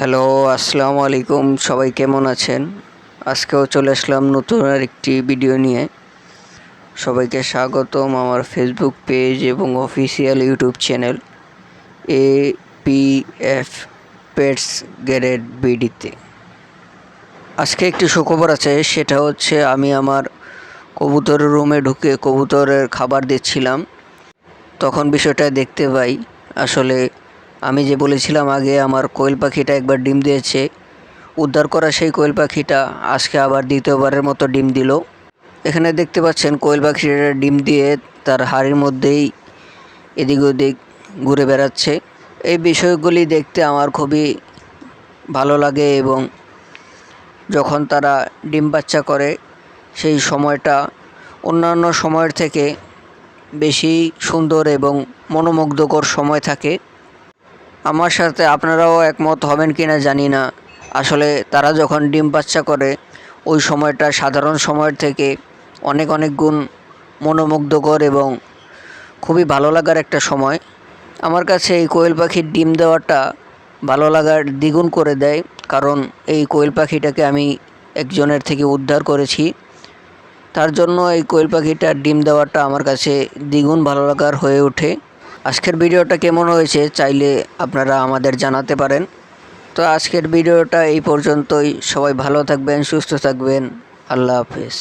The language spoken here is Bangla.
হ্যালো, আসসালামু আলাইকুম। সবাই কেমন আছেন? আজকেও চলে আসলাম নতুন আর একটি ভিডিও নিয়ে। সবাইকে স্বাগতম আমার ফেসবুক পেজ এবং official YouTube channel A P F pets garage বিডিতে আজকে একটি সুখবর আছে, সেটা হচ্ছে আমি আমার কবুতরের রুমে ঢুকে কবুতরের খাবার দিচ্ছিলাম। তখন বিষয়টা দেখতে পাই, আসলে আমি যে বলেছিলাম আগে, আমার কোয়েল পাখিটা একবার ডিম দিয়েছে। উদ্ধার করা সেই কোয়েল পাখিটা আজকে আবার দ্বিতীয়বারের মতো ডিম দিল। এখানে দেখতে পাচ্ছেন, কোয়েল পাখিটা ডিম দিয়ে তার হাড়ির মধ্যেই এদিক ওদিক ঘুরে বেড়াচ্ছে। এই বিষয়গুলি দেখতে আমার খুবই ভালো লাগে এবং যখন তারা ডিম বাচ্চা করে, সেই সময়টা অন্যান্য সময়ের থেকে বেশি সুন্দর এবং মনোমুগ্ধকর সময় থাকে। আমার সাথে আপনারাও একমত হবেন কি না জানি না। আসলে তারা যখন ডিম বাচ্চা করে, ওই সময়টা সাধারণ সময়ের থেকে অনেক অনেক গুণ মনোমুগ্ধকর এবং খুবই ভালো লাগার একটা সময়। আমার কাছে এই কোয়েল পাখির ডিম দেওয়াটা ভালো লাগার দ্বিগুণ করে দেয়, কারণ এই কোয়েল পাখিটাকে আমি একজনের থেকে উদ্ধার করেছি। তার জন্য এই কোয়েল পাখিটার ডিম দেওয়াটা আমার কাছে দ্বিগুণ ভালো লাগার হয়ে ওঠে। আজকের ভিডিওটা কেমন হয়েছে চাইলে আপনারা আমাদের জানাতে পারেন। তো আজকের ভিডিওটা এই পর্যন্তই। সবাই ভালো থাকবেন, সুস্থ থাকবেন। আল্লাহ হাফেজ।